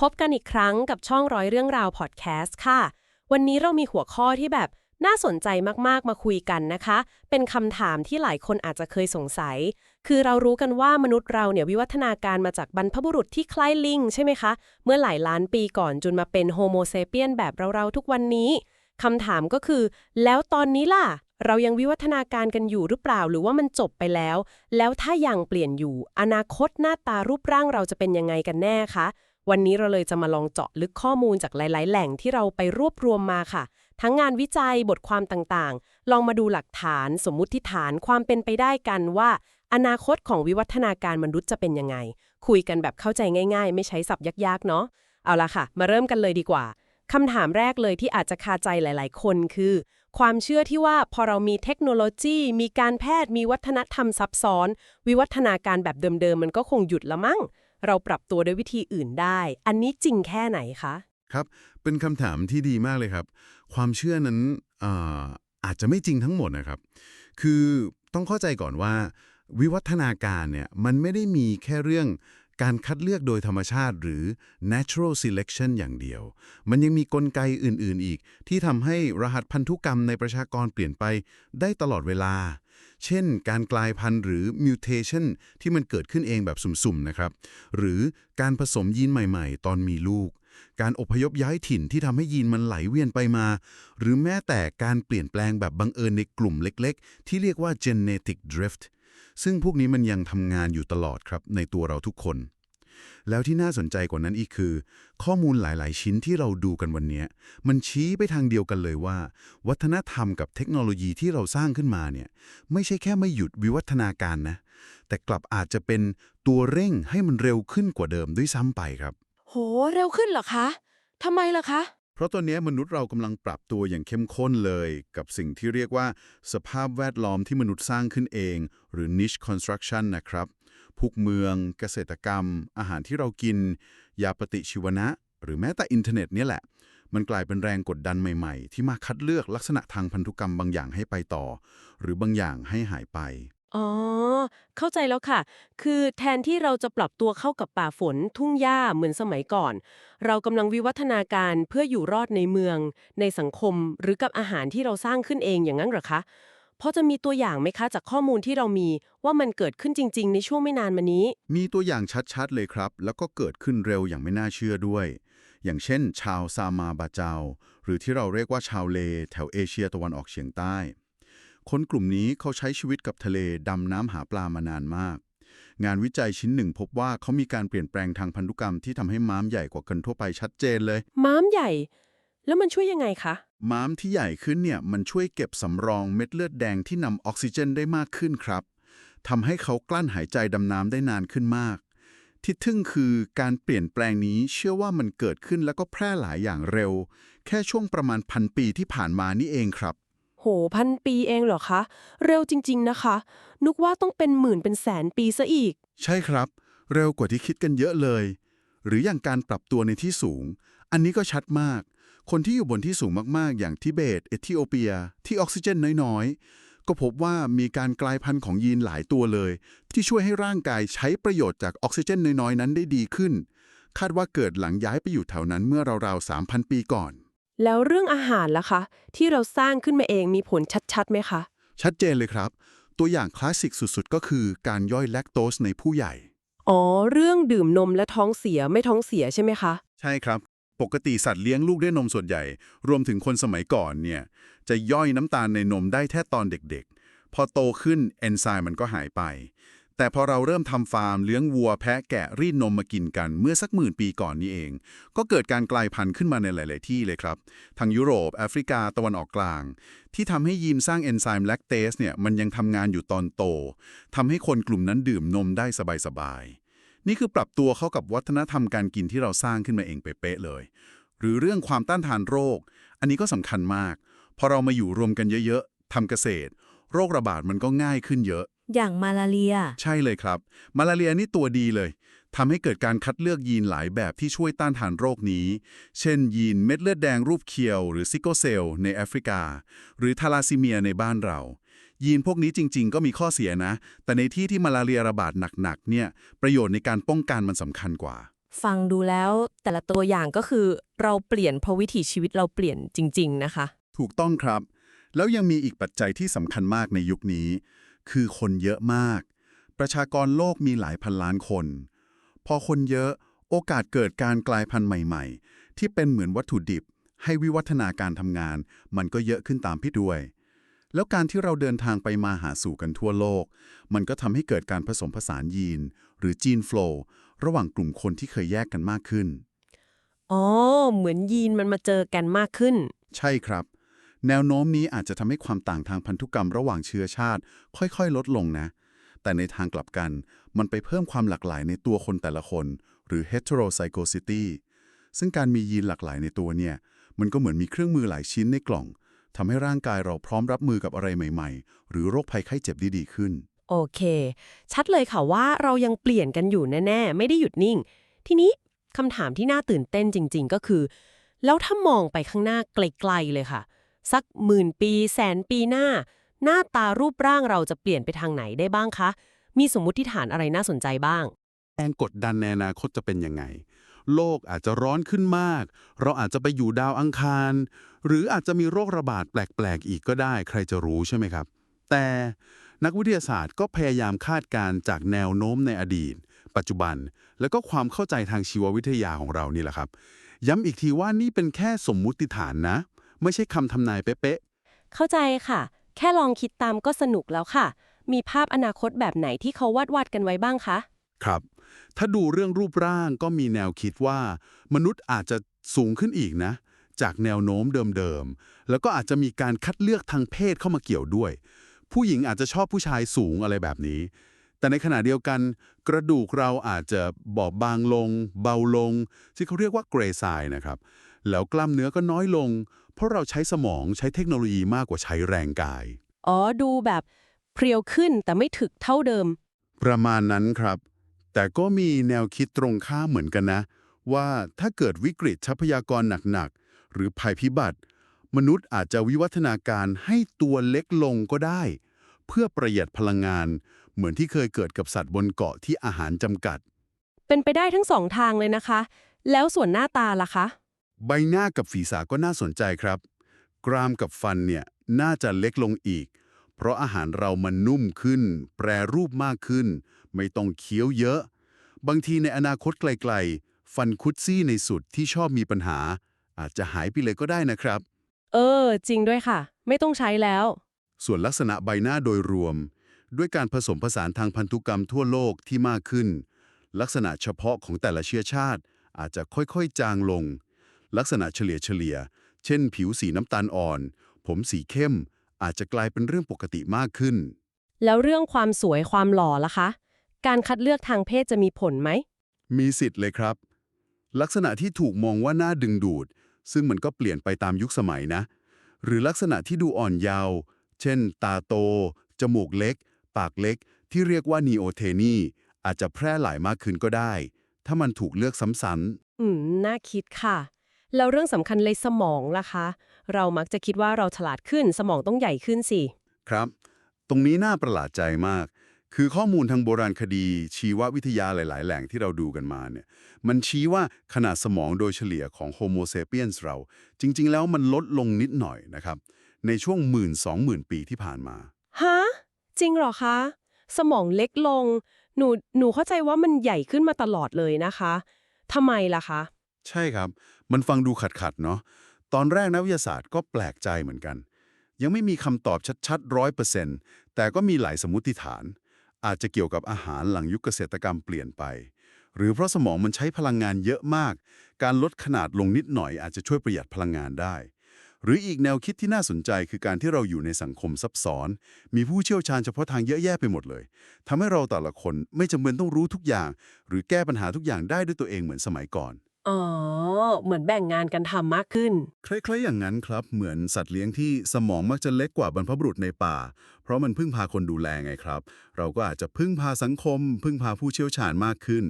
พบกันอีกครั้งกับช่องร้อยเรื่องราวพอดแคสต์ค่ะ วันนี้เรามีหัวข้อที่แบบน่าสนใจมากๆมาคุยกันนะคะ เป็นคำถามที่หลายคนอาจจะเคยสงสัย คือเรารู้กันว่ามนุษย์เราเนี่ยวิวัฒนาการมาจากบรรพบุรุษที่คล้ายลิงใช่ไหมคะ เมื่อหลายล้านปีก่อนจนมาเป็นโฮโมเซเปียนแบบเราๆทุกวันนี้คำถามก็คือ แล้วตอนนี้ล่ะ เรายังวิวัฒนาการกันอยู่หรือเปล่า หรือว่ามันจบไปแล้ว แล้วถ้ายังเปลี่ยนอยู่ อนาคตหน้าตารูปร่างเราจะเป็นยังไงกันแน่คะ วันนี้เราเลยจะมาลองเจาะลึกข้อมูลจากหลาย ๆ แหล่งที่เราไปรวบรวมมาค่ะ ทั้งงานวิจัยบทความต่างๆ ลองมาดูหลักฐาน สมมุติฐานความเป็นไปได้กันว่า อนาคตของวิวัฒนาการมนุษย์จะเป็นยังไง คุยกันแบบเข้าใจง่าย ๆ ไม่ใช้ศัพท์ยากๆ เนาะเอาละค่ะ มาเริ่มกันเลยดีกว่าคำถามแรกเลยที่อาจจะคาใจหลาย ๆ คนคือ ความเชื่อที่ว่าพอเรามีเทคโนโลยี มีการแพทย์มีวัฒนธรรมซับซ้อน วิวัฒนาการแบบเดิม ๆ มันก็คงหยุดละมั้ง เราปรับตัวด้วยวิธีอื่นได้ อันนี้จริงแค่ไหนคะ ครับ เป็นคำถามที่ดีมากเลยครับ ความเชื่อนั้นอาอาจจะไม่จริงทั้งหมดนะครับ คือต้องเข้าใจก่อนว่า วิวัฒนาการเนี่ยมันไม่ได้มีแค่เรื่องการคัดเลือกโดยธรรมชาติหรือ natural selection อย่างเดียว มันยังมีกลไกอื่นๆอีก ที่ทำให้รหัสพันธุกรรมในประชากรเปลี่ยนไปได้ตลอดเวลา เช่น การกลายพันธุ์หรือ mutation ที่มันเกิดขึ้นเองแบบสุ่มๆนะครับ หรือการผสมยีนใหม่ๆ ตอนมีลูก การอพยพย้ายถิ่นที่ทำให้ยีนมันไหลเวียนไปมา หรือแม้แต่การเปลี่ยนแปลงแบบบังเอิญในกลุ่มเล็กๆ ที่เรียกว่า genetic drift ซึ่งพวกนี้มันยังทำงานอยู่ตลอดครับในตัวเราทุกคน แล้วที่น่าสนใจกว่านั้นอีกคือ ข้อมูลหลาย ๆ ชิ้นที่เราดูกันวันนี้มันชี้ไปทางเดียวกันเลยว่า วัฒนธรรมกับเทคโนโลยีที่เราสร้างขึ้นมาเนี่ยไม่ใช่แค่ไม่หยุดวิวัฒนาการนะ แต่กลับอาจจะเป็นตัวเร่งให้มันเร็วขึ้นกว่าเดิมด้วยซ้ำไปครับ โห เร็วขึ้นเหรอคะทำไมล่ะคะเพราะตอนนี้มนุษย์เรากำลังปรับตัวอย่างเข้มข้นเลย กับสิ่งที่เรียกว่า สภาพแวดล้อมที่มนุษย์สร้างขึ้นเอง หรือ niche construction นะครับ พวกเมือง เกษตรกรรม อาหารที่เรากิน ยาปฏิชีวนะ หรือแม้แต่อินเทอร์เน็ตเนี่ยแหละ มันกลายเป็นแรงกดดันใหม่ๆ ที่มาคัดเลือกลักษณะทางพันธุกรรมบางอย่างให้ไปต่อ หรือบางอย่างให้หายไป อ๋อ เข้าใจแล้วค่ะ คือแทนที่เราจะปรับตัวเข้ากับป่าฝนทุ่งหญ้าเหมือนสมัยก่อน เรากำลังวิวัฒนาการเพื่ออยู่รอดในเมือง ในสังคม หรือกับอาหารที่เราสร้างขึ้นเองอย่างนั้นหรอคะ พอจะมีตัวอย่างไหมคะจากข้อมูลที่เรามีว่ามันเกิดขึ้นจริง ๆ ในช่วงไม่นานมานี้ มีตัวอย่างชัดๆเลยครับ แล้วก็เกิดขึ้นเร็วอย่างไม่น่าเชื่อด้วย อย่างเช่น ชาวซามาบาเจาหรือที่เราเรียกว่าชาวเล แถวเอเชียตะวันออกเฉียงใต้ คนกลุ่มนี้เขาใช้ชีวิตกับทะเลดำน้ำหาปลามานานมาก งานวิจัยชิ้นหนึ่งพบว่าเขามีการเปลี่ยนแปลงทางพันธุกรรมที่ทำให้ม้ามใหญ่กว่าคนทั่วไปชัดเจนเลย ม้ามใหญ่ แล้วมันช่วยยังไงคะ ม้ามที่ใหญ่ขึ้นเนี่ยมันช่วยเก็บสำรองเม็ดเลือดแดงที่นำออกซิเจนได้มากขึ้นครับทำให้เขากลั้นหายใจดำน้ำได้นานขึ้นมาก ที่ทึ่งคือการเปลี่ยนแปลงนี้เชื่อว่ามันเกิดขึ้นแล้วก็แพร่หลายอย่างเร็ว แค่ช่วงประมาณพันปีที่ผ่านมานี่เองครับ โหพันปีเองเหรอคะ เร็วจริง ๆนะคะ นึกว่าต้องเป็นหมื่นเป็นแสนปีซะอีก ใช่ครับ เร็วกว่าที่คิดกันเยอะเลย หรืออย่างการปรับตัวในที่สูง อันนี้ก็ชัดมาก คนที่อยู่บนที่สูงมากๆ อย่างทิเบต เอธิโอเปีย ที่ออกซิเจนน้อยๆ ก็พบว่ามีการกลายพันธุ์ของยีนหลายตัวเลย ที่ช่วยให้ร่างกายใช้ประโยชน์จากออกซิเจนน้อยๆ นั้นได้ดีขึ้น คาดว่าเกิดหลังย้ายไปอยู่แถวนั้นเมื่อราวๆ3,000 ปีก่อน แล้วเรื่องอาหารล่ะคะ ที่เราสร้างขึ้นมาเองมีผลชัดๆไหมคะ ชัดเจนเลยครับ ตัวอย่างคลาสสิกสุดๆ ก็คือการย่อยแลคโตสในผู้ใหญ่ อ๋อ เรื่องดื่มนมและท้องเสียไม่ท้องเสียใช่ไหมคะ ใช่ครับ ปกติสัตว์เลี้ยงลูกด้วยนมส่วนใหญ่ รวมถึงคนสมัยก่อนเนี่ยจะย่อยน้ำตาลในนมได้แค่ตอนเด็กๆ พอโตขึ้นเอนไซม์มันก็หายไป แต่พอเราเริ่มทำฟาร์มเลี้ยงวัวแพะแกะรีดนมมากินกันเมื่อสักหมื่นปีก่อนนี้เอง ก็เกิดการกลายพันธุ์ขึ้นมาในหลาย ๆ ที่เลยครับทั้งยุโรป แอฟริกาตะวันออกกลาง ที่ทำให้ยีนสร้างเอนไซม์แลคเตสเนี่ยมันยังทำงานอยู่ตอนโตทำให้คนกลุ่มนั้นดื่มนมได้สบายๆ นี่คือปรับตัวเข้ากับวัฒนธรรมการกินที่เราสร้างขึ้นมาเองเป๊ะๆเลย หรือเรื่องความต้านทานโรค อันนี้ก็สำคัญมากพอเรามาอยู่รวมกันเยอะๆทำเกษตร โรคระบาดมันก็ง่ายขึ้นเยอะ อย่างมาลาเรีย ใช่เลยครับ มาลาเรียนี่ตัวดีเลยทำให้เกิดการคัดเลือกยีนหลายแบบที่ช่วยต้านทานโรคนี้ เช่น ยีนเม็ดเลือดแดงรูปเคียว หรือซิโกเซล ในแอฟริกา หรือทาลาซีเมียในบ้านเรา ยีนพวกนี้จริง ๆ ก็มีข้อเสียนะ แต่ในที่ที่มาลาเรียระบาดหนักๆเนี่ยประโยชน์ในการป้องกันมันสำคัญกว่า ฟังดูแล้วแต่ละตัวอย่างก็คือเราเปลี่ยนเพราะวิถีชีวิตเราเปลี่ยนจริง ๆ นะคะ ถูกต้องครับ แล้วยังมีอีกปัจจัยที่สำคัญมากในยุคนี้ คือคนเยอะมาก ประชากรโลกมีหลายพันล้านคน พอคนเยอะโอกาสเกิดการกลายพันธุ์ใหม่ๆ ที่เป็นเหมือนวัตถุดิบ ให้วิวัฒนาการทำงาน มันก็เยอะขึ้นตามพี่ด้วย แล้วการที่เราเดินทางไปมาหาสู่กันทั่วโลก มันก็ทำให้เกิดการผสมผสานยีน หรือจีนโฟลว์ระหว่างกลุ่มคนที่เคยแยกกันมากขึ้น อ๋อ เหมือนยีนมันมาเจอกันมากขึ้น ใช่ครับ แนวโน้มนี้อาจจะทำให้ความต่างทางพันธุกรรมระหว่างเชื้อชาติ ค่อยๆ ลดลงนะ แต่ในทางกลับกัน มันไปเพิ่มความหลากหลายในตัวคนแต่ละคน หรือ heterozygosity ซึ่งการมียีนหลากหลายในตัวเนี่ย มันก็เหมือนมีเครื่องมือหลายชิ้นในกล่อง ทำให้ร่างกายเราพร้อมรับมือกับอะไรใหม่ ๆ หรือโรคภัยไข้เจ็บได้ดีขึ้น โอเค ชัดเลยค่ะว่าเรายังเปลี่ยนกันอยู่แน่ๆ ไม่ได้หยุดนิ่ง ทีนี้คำถามที่น่าตื่นเต้นจริง ๆ ก็คือ แล้วถ้ามองไปข้างหน้าไกลๆเลยค่ะ สักหมื่นปี แสนปีหน้า หน้าตารูปร่างเราจะเปลี่ยนไปทางไหนได้บ้างคะ มีสมมุติฐานอะไรน่าสนใจบ้าง แรงกดดันในอนาคตจะเป็นยังไง โลกอาจจะร้อนขึ้นมาก เราอาจจะไปอยู่ดาวอังคาร หรืออาจจะมีโรคระบาดแปลก ๆ อีกก็ได้ ใครจะรู้ใช่ไหมครับ แต่นักวิทยาศาสตร์ก็พยายามคาดการณ์จากแนวโน้มในอดีต ปัจจุบัน แล้วก็ความเข้าใจทางชีววิทยาของเรานี่แหละครับ ย้ำอีกทีว่านี่เป็นแค่สมมุติฐานนะ ไม่ใช่คำทำนายเป๊ะเข้าใจค่ะ แค่ลองคิดตามก็สนุกแล้วค่ะ มีภาพอนาคตแบบไหนที่เขาวาดวาดๆกันไว้บ้างคะๆครับ ถ้าดูเรื่องรูปร่างก็มีแนวคิดว่า มนุษย์อาจจะสูงขึ้นอีกนะ จากแนวโน้มเดิมๆ แล้วก็อาจจะมีการคัดเลือกทางเพศเข้ามาเกี่ยวด้วย ผู้หญิงอาจจะชอบผู้ชายสูงอะไรแบบนี้ แต่ในขณะเดียวกัน กระดูกเราอาจจะบอบบางลง เบาลง ที่เขาเรียกว่าเกรย์ไซน์นะครับ แล้วกล้ามเนื้อก็น้อยลง เพราะเราใช้สมองใช้เทคโนโลยีมากกว่าใช้แรงกาย อ๋อ ดูแบบเพรียวขึ้นแต่ไม่ถึกเท่าเดิม ประมาณนั้นครับ แต่ก็มีแนวคิดตรงข้ามเหมือนกันนะ ว่าถ้าเกิดวิกฤตทรัพยากรหนักๆ หรือภัยพิบัติ มนุษย์อาจจะวิวัฒนาการให้ตัวเล็กลงก็ได้ เพื่อประหยัดพลังงาน เหมือนที่เคยเกิดกับสัตว์บนเกาะที่อาหารจำกัด เป็นไปได้ทั้งสองทางเลยนะคะ แล้วส่วนหน้าตาล่ะคะ ใบหน้ากับฝีศาสตร์ก็น่าสนใจครับ กรามกับฟันเนี่ยน่าจะเล็กลงอีก เพราะอาหารเรามันนุ่มขึ้น แปรรูปมากขึ้น ไม่ต้องเคี้ยวเยอะ บางทีในอนาคตไกลๆ ฟันคุดซี่ในสุดที่ชอบมีปัญหา อาจจะหายไปเลยก็ได้นะครับ เออ จริงด้วยค่ะ ไม่ต้องใช้แล้ว ส่วนลักษณะใบหน้าโดยรวม ด้วยการผสมผสานทางพันธุกรรมทั่วโลกที่มากขึ้น ลักษณะเฉพาะของแต่ละเชื้อชาติ อาจจะค่อยๆ จางลง ลักษณะเฉลี่ยเฉลี่ยเช่น ผิวสีน้ำตาลอ่อน ผมสีเข้มอาจจะกลายเป็นเรื่องปกติมากขึ้น แล้วเรื่องความสวยความหล่อล่ะคะ การคัดเลือกทางเพศจะมีผลไหม มีสิทธิ์เลยครับ ลักษณะที่ถูกมองว่าน่าดึงดูด ซึ่งมันก็เปลี่ยนไปตามยุคสมัยนะ หรือลักษณะที่ดูอ่อนเยาว์เช่น ตาโต จมูกเล็ก ปากเล็ก ที่เรียกว่านีโอเทนีอาจจะแพร่หลายมากขึ้นก็ได้ ถ้ามันถูกเลือกซ้ำอืม น่าคิดค่ะ แล้วเรื่องสำคัญเลยสมองล่ะคะ เรามักจะคิดว่าเราฉลาดขึ้นสมองต้องใหญ่ขึ้นสิๆครับ ตรงนี้น่าประหลาดใจมาก คือข้อมูลทางโบราณคดี ชีววิทยาหลาย ๆ แหล่งที่เราดูกันมาเนี่ยมันชี้ว่าขนาดสมองโดยเฉลี่ยของโฮโมเซเปียนส์เรา จริง ๆ แล้วมันลดลงนิดหน่อยนะครับ ในช่วงหมื่นสองหมื่นปีที่ผ่านมาฮะจริงเหรอคะ สมองเล็กลง หนูหนูเข้าใจว่ามันใหญ่ขึ้นมาตลอดเลยนะคะทำไมล่ะคะ ใช่ครับ มันฟังดูขัด ๆ เนาะตอนแรกนักวิทยาศาสตร์ก็แปลกใจเหมือนกัน ยังไม่มีคำตอบชัดๆร้อยเปอร์เซ็นต์แต่ก็มีหลายสมมติฐาน อาจจะเกี่ยวกับอาหารหลังยุคเกษตรกรรมเปลี่ยนไป หรือเพราะสมองมันใช้พลังงานเยอะมาก การลดขนาดลงนิดหน่อยอาจจะช่วยประหยัดพลังงานได้ หรืออีกแนวคิดที่น่าสนใจคือการที่เราอยู่ในสังคมซับซ้อน มีผู้เชี่ยวชาญเฉพาะทางเยอะแยะไปหมดเลยทำให้เราแต่ละคนไม่จำเป็นต้องรู้ทุกอย่าง หรือแก้ปัญหาทุกอย่างได้ด้วยตัวเองเหมือนสมัยก่อนอ๋อ เหมือนแบ่งงานกันทำมากขึ้น คล้ายๆอย่างนั้นครับ เหมือนสัตว์เลี้ยงที่สมองมักจะเล็กกว่าบรรพบุรุษในป่า เพราะมันพึ่งพาคนดูแลไงครับ เราก็อาจจะพึ่งพาสังคม พึ่งพาผู้เชี่ยวชาญมากขึ้น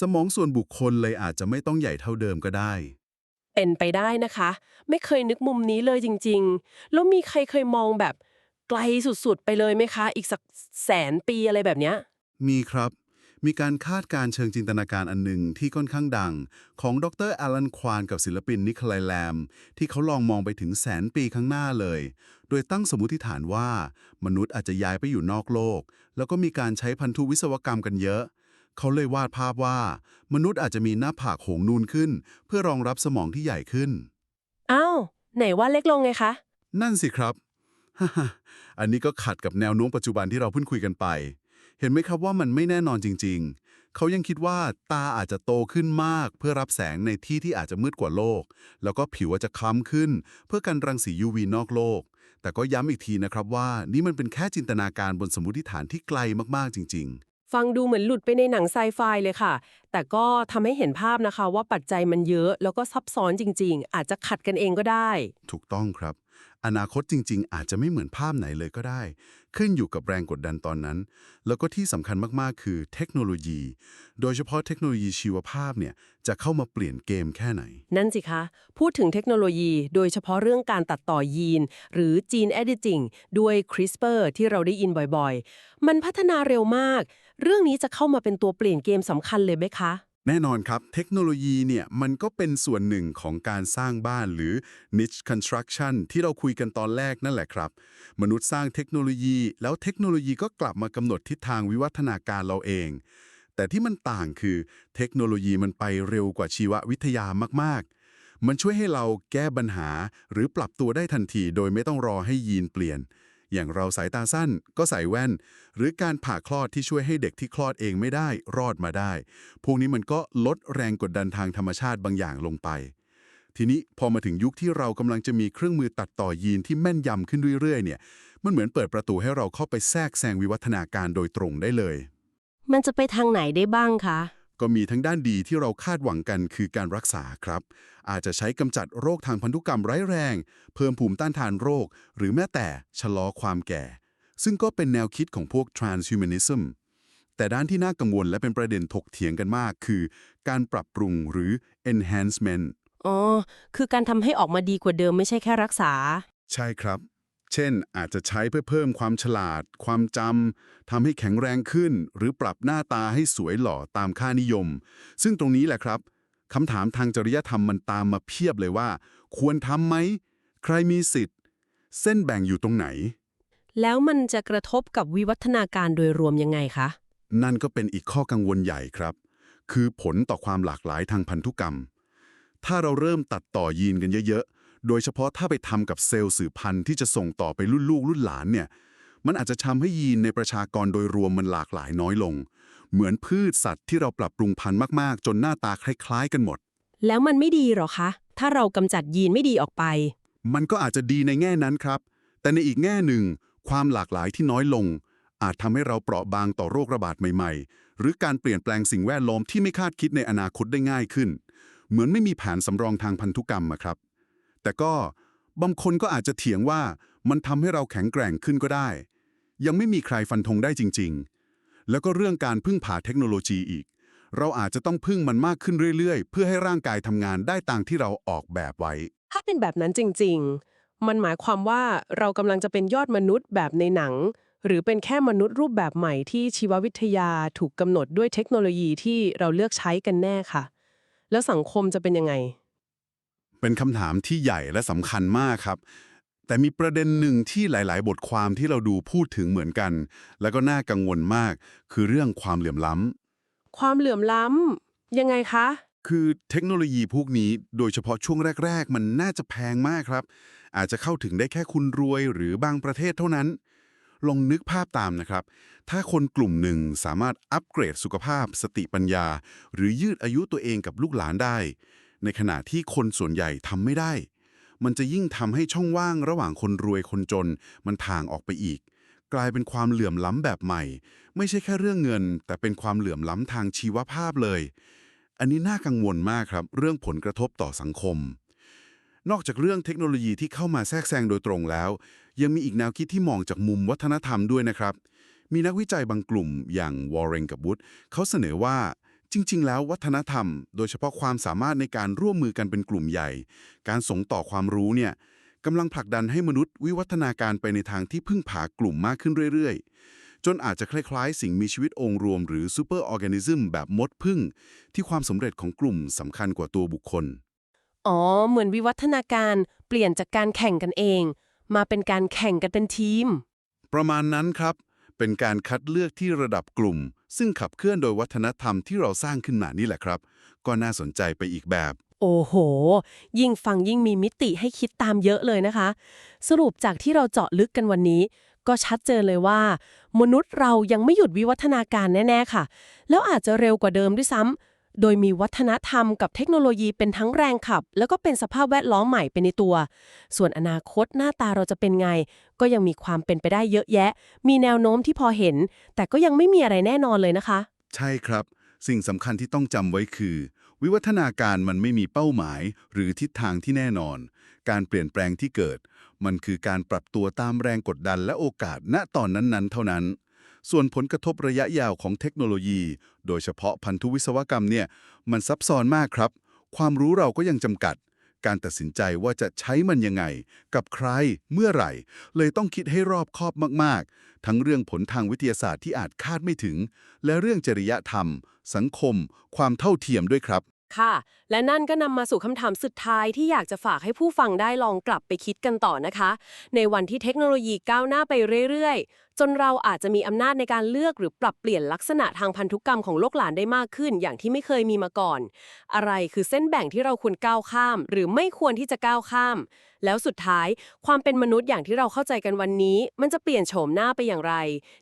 สมองส่วนบุคคลเลยอาจจะไม่ต้องใหญ่เท่าเดิมก็ได้ เป็นไปได้นะคะ ไม่เคยนึกมุมนี้เลยจริง ๆ แล้วมีใครเคยมองแบบไกลสุดๆ ไปเลยไหมคะ อีกสักแสนปีอะไรแบบเนี้ยมีครับ มีการคาดการณ์เชิงจินตนาการอันหนึ่งที่ค่อนข้างดัง ของดรอลันควานกับศิลปินนิโคลายแลม ที่เขาลองมองไปถึงแสนปีข้างหน้าเลย โดยตั้งสมมติฐานว่า มนุษย์อาจจะย้ายไปอยู่นอกโลก แล้วก็มีการใช้พันธุวิศวกรรมกันเยอะ เขาเลยวาดภาพว่า มนุษย์อาจจะมีหน้าผากโหงนูนขึ้น เพื่อรองรับสมองที่ใหญ่ขึ้นอ้าวไหนว่าเล็กลงไงคะ นั่นสิครับ อันนี้ก็ขัดกับแนวโน้มปัจจุบันที่เราเพิ่งคุยกันไป เห็นไหมครับว่ามันไม่แน่นอนจริง ๆ เขายังคิดว่าตาอาจจะโตขึ้นมาก เพื่อรับแสงในที่ที่อาจจะมืดกว่าโลก แล้วก็ผิวอาจจะคล้ำขึ้น เพื่อกันรังสี UV นอกโลก แต่ก็ย้ำอีกทีนะครับว่านี่มันเป็นแค่จินตนาการบนสมมติฐานที่ไกลมากๆจริง ฟังดูเหมือนหลุดไปในหนังไซไฟเลยค่ะ แต่ก็ทำให้เห็นภาพนะคะว่าปัจจัยมันเยอะ แล้วก็ซับซ้อนจริง ๆ อาจจะขัดกันเองก็ได้ ถูกต้องครับ อนาคตจริง ๆ อาจจะไม่เหมือนภาพไหนเลยก็ได้ ขึ้นอยู่กับแรงกดดันตอนนั้น แล้วก็ที่สำคัญมากๆ คือเทคโนโลยี โดยเฉพาะเทคโนโลยีชีวภาพเนี่ยจะเข้ามาเปลี่ยนเกมแค่ไหน นั่นสิคะ พูดถึงเทคโนโลยี โดยเฉพาะเรื่องการตัดต่อยีน หรือ gene editing ด้วย CRISPR ที่เราได้ยินบ่อยๆ มันพัฒนาเร็วมาก เรื่องนี้จะเข้ามาเป็นตัวเปลี่ยนเกมสำคัญเลยไหมคะ แน่นอนครับ เทคโนโลยีเนี่ยมันก็เป็นส่วนหนึ่งของการสร้างบ้านหรือ niche construction ที่เราคุยกันตอนแรกนั่นแหละครับ มนุษย์สร้างเทคโนโลยี แล้วเทคโนโลยีก็กลับมากำหนดทิศทางวิวัฒนาการเราเอง แต่ที่มันต่างคือเทคโนโลยีมันไปเร็วกว่าชีววิทยามากๆมันช่วยให้เราแก้ปัญหาหรือปรับตัวได้ทันทีโดยไม่ต้องรอให้ยีนเปลี่ยน อย่างเราสายตาสั้นก็ใส่แว่น หรือการผ่าคลอดที่ช่วยให้เด็กที่คลอดเองไม่ได้รอดมาได้ พวกนี้มันก็ลดแรงกดดันทางธรรมชาติบางอย่างลงไป ทีนี้พอมาถึงยุคที่เรากำลังจะมีเครื่องมือตัดต่อยีนที่แม่นยำขึ้นเรื่อยๆเนี่ย มันเหมือนเปิดประตูให้เราเข้าไปแทรกแซงวิวัฒนาการโดยตรงได้เลย มันจะไปทางไหนได้บ้างคะ ก็มีทั้งด้านดีที่เราคาดหวังกันคือการรักษาครับ อาจจะใช้กำจัดโรคทางพันธุกรรมร้ายแรง เพิ่มภูมิต้านทานโรค หรือแม้แต่ชะลอความแก่ ซึ่งก็เป็นแนวคิดของพวก transhumanism แต่ด้านที่น่ากังวลและเป็นประเด็นถกเถียงกันมากคือ การปรับปรุงหรือ enhancement อ๋อ คือการทำให้ออกมาดีกว่าเดิมไม่ใช่แค่รักษา ใช่ครับ เช่น อาจจะใช้เพื่อเพิ่มความฉลาด ความจำทำให้แข็งแรงขึ้น หรือปรับหน้าตาให้สวยหล่อตามค่านิยม ซึ่งตรงนี้แหละครับคำถามทางจริยธรรมมันตามมาเพียบเลยว่า ควรทำไหม ใครมีสิทธิ์ เส้นแบ่งอยู่ตรงไหน แล้วมันจะกระทบกับวิวัฒนาการโดยรวมยังไงคะ นั่นก็เป็นอีกข้อกังวลใหญ่ครับ คือผลต่อความหลากหลายทางพันธุกรรม ถ้าเราเริ่มตัดต่อยีนกันเยอะๆ โดยเฉพาะถ้าไปทำกับเซลล์สืบพันธุ์ที่จะส่งต่อไปรุ่นลูกรุ่นหลานเนี่ย มันอาจจะทำให้ยีนในประชากรโดยรวมมันหลากหลายน้อยลง เหมือนพืชสัตว์ที่เราปรับปรุงพันธุ์มากๆ จนหน้าตาคล้ายๆ กันหมด แล้วมันไม่ดีหรอคะ ถ้าเรากำจัดยีนไม่ดีออกไป มันก็อาจจะดีในแง่นั้นครับ แต่ในอีกแง่หนึ่ง ความหลากหลายที่น้อยลง อาจทำให้เราเปราะบางต่อโรคระบาดใหม่ ๆ หรือการเปลี่ยนแปลงสิ่งแวดล้อมที่ไม่คาดคิดในอนาคตได้ง่ายขึ้น เหมือนไม่มีแผนสำรองทางพันธุกรรมอะครับ แต่ก็บางคนก็อาจจะเถียงว่ามันทำให้เราแข็งแกร่งขึ้นก็ได้ ยังไม่มีใครฟันธงได้จริง ๆ แล้วก็เรื่องการพึ่งพาเทคโนโลยีอีก เราอาจจะต้องพึ่งมันมากขึ้นเรื่อยๆ เพื่อให้ร่างกายทำงานได้ตามที่เราออกแบบไว้ ถ้าเป็นแบบนั้นจริง ๆ มันหมายความว่าเรากำลังจะเป็นยอดมนุษย์แบบในหนัง หรือเป็นแค่มนุษย์รูปแบบใหม่ที่ชีววิทยาถูกกำหนดด้วยเทคโนโลยีที่เราเลือกใช้กันแน่ค่ะ แล้วสังคมจะเป็นยังไง เป็นคำถามที่ใหญ่และสำคัญมากครับ แต่มีประเด็นหนึ่งที่หลาย ๆ บทความที่เราดูพูดถึงเหมือนกัน แล้วก็น่ากังวลมาก คือเรื่องความเหลื่อมล้ำความเหลื่อมล้ำยังไงคะ คือเทคโนโลยีพวกนี้โดยเฉพาะช่วงแรก ๆ มันน่าจะแพงมากครับ อาจจะเข้าถึงได้แค่คุณรวยหรือบางประเทศเท่านั้น ลองนึกภาพตามนะครับ ถ้าคนกลุ่มหนึ่งสามารถอัปเกรดสุขภาพ สติปัญญา หรือยืดอายุตัวเองกับลูกหลานได้ ในขณะที่คนส่วนใหญ่ทำไม่ได้ มันจะยิ่งทำให้ช่องว่างระหว่างคนรวยคนจน มันทางออกไปอีก กลายเป็นความเหลื่อมล้ำแบบใหม่ ไม่ใช่แค่เรื่องเงิน แต่เป็นความเหลื่อมล้ำทางชีวภาพเลย อันนี้น่ากังวลมากครับ เรื่องผลกระทบต่อสังคม นอกจากเรื่องเทคโนโลยีที่เข้ามาแทรกแซงโดยตรงแล้ว ยังมีอีกแนวคิดที่มองจากมุมวัฒนธรรมด้วยนะครับมีนักวิจัยบางกลุ่มอย่างวอร์เรนกับวุฒเขาเสนอว่า จริง ๆ แล้ววัฒนธรรม โดยเฉพาะความสามารถในการร่วมมือกันเป็นกลุ่มใหญ่ การส่งต่อความรู้เนี่ยกำลังผลักดันให้มนุษย์วิวัฒนาการไปในทางที่พึ่งพากลุ่มมากขึ้นเรื่อย ๆ จนอาจจะคล้าย ๆ สิ่งมีชีวิตองค์รวม หรือซูเปอร์ออร์แกนิซึมแบบมดพึ่ง ที่ความสำเร็จของกลุ่มสำคัญกว่าตัวบุคคล อ๋อ เหมือนวิวัฒนาการเปลี่ยนจากการแข่งกันเอง มาเป็นการแข่งกันเป็นทีม ประมาณนั้นครับ เป็นการคัดเลือกที่ระดับกลุ่ม ซึ่งขับเคลื่อนโดยวัฒนธรรมที่เราสร้างขึ้นมานี่แหละครับ ก็น่าสนใจไปอีกแบบ โอ้โห ยิ่งฟังยิ่งมีมิติให้คิดตามเยอะเลยนะคะ สรุปจากที่เราเจาะลึกกันวันนี้ ก็ชัดเจนเลยว่า มนุษย์เรายังไม่หยุดวิวัฒนาการแน่ ๆ ค่ะ แล้วอาจจะเร็วกว่าเดิมด้วยซ้ำ โดยมีวัฒนธรรมกับเทคโนโลยีเป็นทั้งแรงขับ แล้วก็เป็นสภาพแวดล้อมใหม่เป็นในตัว ส่วนอนาคตหน้าตาเราจะเป็นไง ก็ยังมีความเป็นไปได้เยอะแยะ มีแนวโน้มที่พอเห็น แต่ก็ยังไม่มีอะไรแน่นอนเลยนะคะ ใช่ครับ สิ่งสำคัญที่ต้องจำไว้คือ วิวัฒนาการมันไม่มีเป้าหมาย หรือทิศทางที่แน่นอน การเปลี่ยนแปลงที่เกิด มันคือการปรับตัวตามแรงกดดันและโอกาสณตอนนั้นๆ เท่านั้น ส่วนผลกระทบระยะยาวของเทคโนโลยี โดยเฉพาะพันธุวิศวกรรมเนี่ยมันซับซ้อนมากครับ ความรู้เราก็ยังจำกัด การตัดสินใจว่าจะใช้มันยังไง กับใครเมื่อไหร่ เลยต้องคิดให้รอบคอบมากๆ ทั้งเรื่องผลทางวิทยาศาสตร์ที่อาจคาดไม่ถึง และเรื่องจริยธรรม สังคม ความเท่าเทียมด้วยครับ ค่ะ และนั่นก็นำมาสู่คำถามสุดท้ายที่อยากจะฝากให้ผู้ฟังได้ลองกลับไปคิดกันต่อนะคะ ในวันที่เทคโนโลยีก้าวหน้าไปเรื่อยๆ จนเราอาจจะมีอำนาจในการเลือกหรือปรับเปลี่ยนลักษณะทางพันธุกรรมของโลกหลานได้มากขึ้น อย่างที่ไม่เคยมีมาก่อน อะไรคือเส้นแบ่งที่เราควรก้าวข้าม หรือไม่ควรที่จะก้าวข้าม แล้วสุดท้ายความเป็นมนุษย์อย่างที่เราเข้าใจกันวันนี้ มันจะเปลี่ยนโฉมหน้าไปอย่างไร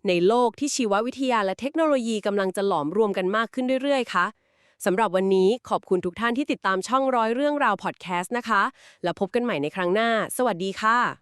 ในโลกที่ชีววิทยาและเทคโนโลยีกำลังจะหลอมรวมกันมากขึ้นเรื่อยๆคะ สำหรับวันนี้ขอบคุณทุกท่านที่ติดตามช่องร้อยเรื่องราวพอดแคสต์นะคะ แล้วพบกันใหม่ในครั้งหน้า สวัสดีค่ะ